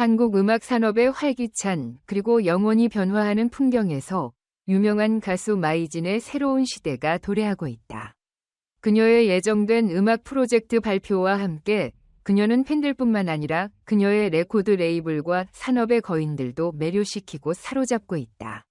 한국 음악 산업의 활기찬 그리고 영원히 변화하는 풍경에서 유명한 가수 마이진의 새로운 시대가 도래하고 있다. 그녀의 예정된 음악 프로젝트 발표와 함께 그녀는 팬들뿐만 아니라 그녀의 레코드 레이블과 산업의 거인들도 매료시키고 사로잡고 있다.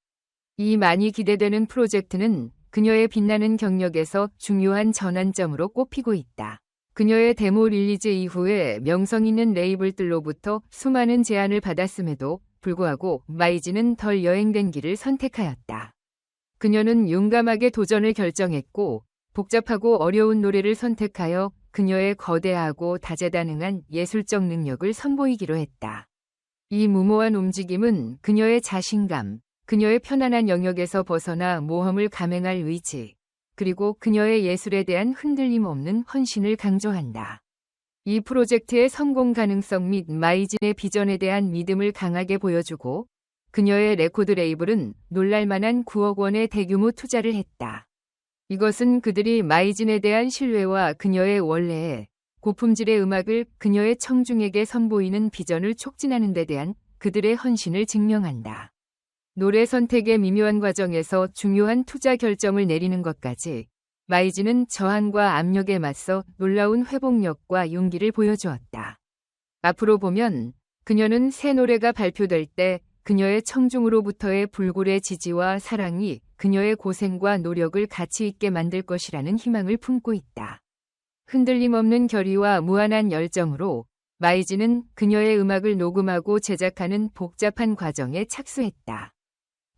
이 많이 기대되는 프로젝트는 그녀의 빛나는 경력에서 중요한 전환점으로 꼽히고 있다. 그녀의 데모 릴리즈 이후에 명성 있는 레이블들로부터 수많은 제안을 받았음에도 불구하고 마이지는 덜 여행된 길을 선택하였다. 그녀는 용감하게 도전을 결정했고 복잡하고 어려운 노래를 선택하여 그녀의 거대하고 다재다능한 예술적 능력을 선보이기로 했다. 이 무모한 움직임은 그녀의 자신감, 그녀의 편안한 영역에서 벗어나 모험을 감행할 의지, 그리고 그녀의 예술에 대한 흔들림 없는 헌신을 강조한다. 이 프로젝트의 성공 가능성 및 마이진의 비전에 대한 믿음을 강하게 보여주고 그녀의 레코드 레이블은 놀랄만한 9억 원의 대규모 투자를 했다. 이것은 그들이 마이진에 대한 신뢰와 그녀의 원래의 고품질의 음악을 그녀의 청중에게 선보이는 비전을 촉진하는 데 대한 그들의 헌신을 증명한다. 노래 선택의 미묘한 과정에서 중요한 투자 결정을 내리는 것까지 마이지는 저항과 압력에 맞서 놀라운 회복력과 용기를 보여주었다. 앞으로 보면 그녀는 새 노래가 발표될 때 그녀의 청중으로부터의 불굴의 지지와 사랑이 그녀의 고생과 노력을 가치 있게 만들 것이라는 희망을 품고 있다. 흔들림 없는 결의와 무한한 열정으로 마이지는 그녀의 음악을 녹음하고 제작하는 복잡한 과정에 착수했다.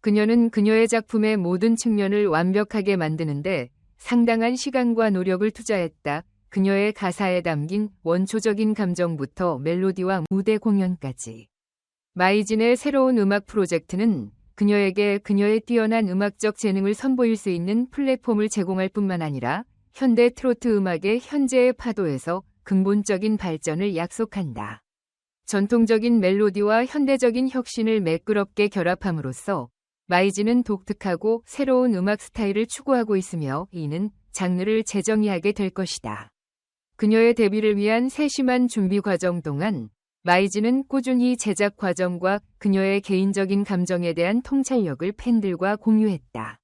그녀는 그녀의 작품의 모든 측면을 완벽하게 만드는데 상당한 시간과 노력을 투자했다. 그녀의 가사에 담긴 원초적인 감정부터 멜로디와 무대 공연까지. 마이진의 새로운 음악 프로젝트는 그녀에게 그녀의 뛰어난 음악적 재능을 선보일 수 있는 플랫폼을 제공할 뿐만 아니라 현대 트로트 음악의 현재의 파도에서 근본적인 발전을 약속한다. 전통적인 멜로디와 현대적인 혁신을 매끄럽게 결합함으로써 마이지는 독특하고 새로운 음악 스타일을 추구하고 있으며 이는 장르를 재정의하게 될 것이다. 그녀의 데뷔를 위한 세심한 준비 과정 동안 마이지는 꾸준히 제작 과정과 그녀의 개인적인 감정에 대한 통찰력을 팬들과 공유했다.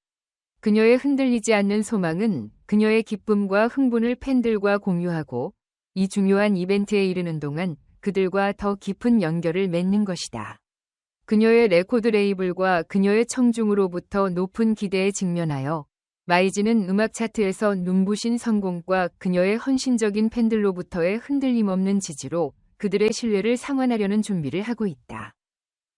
그녀의 흔들리지 않는 소망은 그녀의 기쁨과 흥분을 팬들과 공유하고 이 중요한 이벤트에 이르는 동안 그들과 더 깊은 연결을 맺는 것이다. 그녀의 레코드 레이블과 그녀의 청중으로부터 높은 기대에 직면하여 마이지는 음악 차트에서 눈부신 성공과 그녀의 헌신적인 팬들로부터의 흔들림 없는 지지로 그들의 신뢰를 상환하려는 준비를 하고 있다.